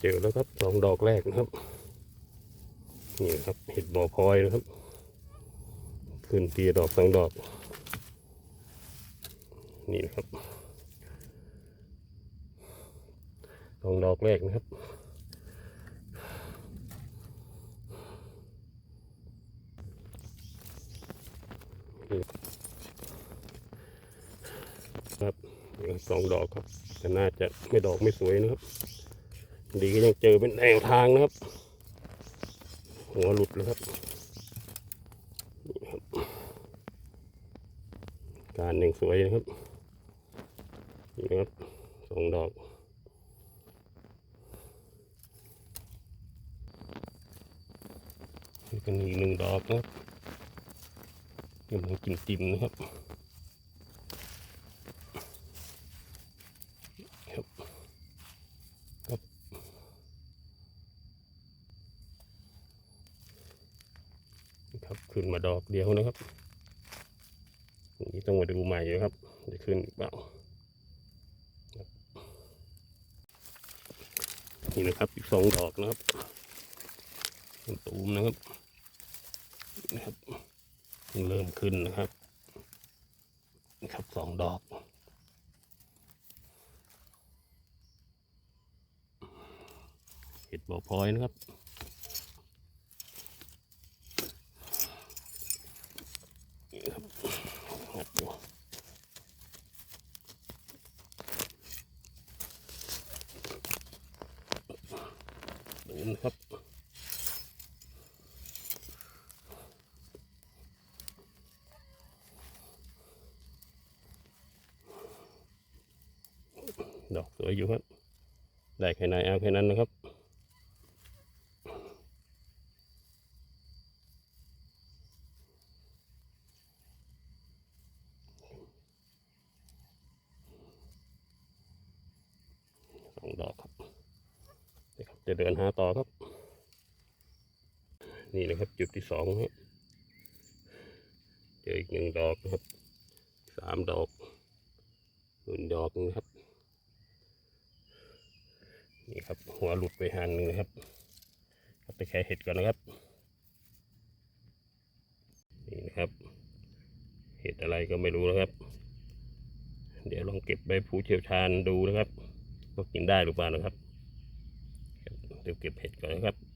เจอแล้วครับสองดอกแรกนะครับนี่ครับเห็ดบ่อพลอยนะครับ ขึ้นทีละดอกสองดอก นี่นะครับสองดอกแรกนะครับครับสองดอกครับแต่น่าจะไม่ดอกไม่สวยนะครับ ดีก็ยังเจอเป็นแนวทางนะครับ หัวหลุดแล้วครับนี่ครับ การหนึ่งสวยนะครับนี่นะครับสองดอกนี่เป็นอีกหนึ่งดอกนะครับกำลังกินติมนะครับ ครับขึ้นมาดอกเดียวนะครับนนี้ต้องมาดูใหม่นะครับ จะขึ้นหรือเปล่านี่นะครับอีกสองดอกนะครับตูมนะครับนะครับเพิ่งเริ่มขึ้นนะครับนะครับสองดอกเห็ดบ่อพลอยนะครับ นี่ครับหัดอยู่ เห็นะครับดอกสวยอยู่ครับ ได้แค่ไหนเอาแค่นั้นนะครับ สองดอกครับนี่ครับ จะเดินหาต่อครับ นี่นะครับจุดที่สองครับเจออีกหนึ่งดอกนะครับสามดอกหนึ่งดอกนะครับ นี่ครับหัวหลุดไปหันหนึ่งนะครับไปแค่เห็ดก่อนนะครับ นี่นะครับเห็ดอะไรก็ไม่รู้นะครับ เดี๋ยวลองเก็บใบผู้เชี่ยวชาญดูนะครับว่ากินได้หรือเปล่านะครับ เดี๋ยวเก็บเห็ดก่อนนะครับ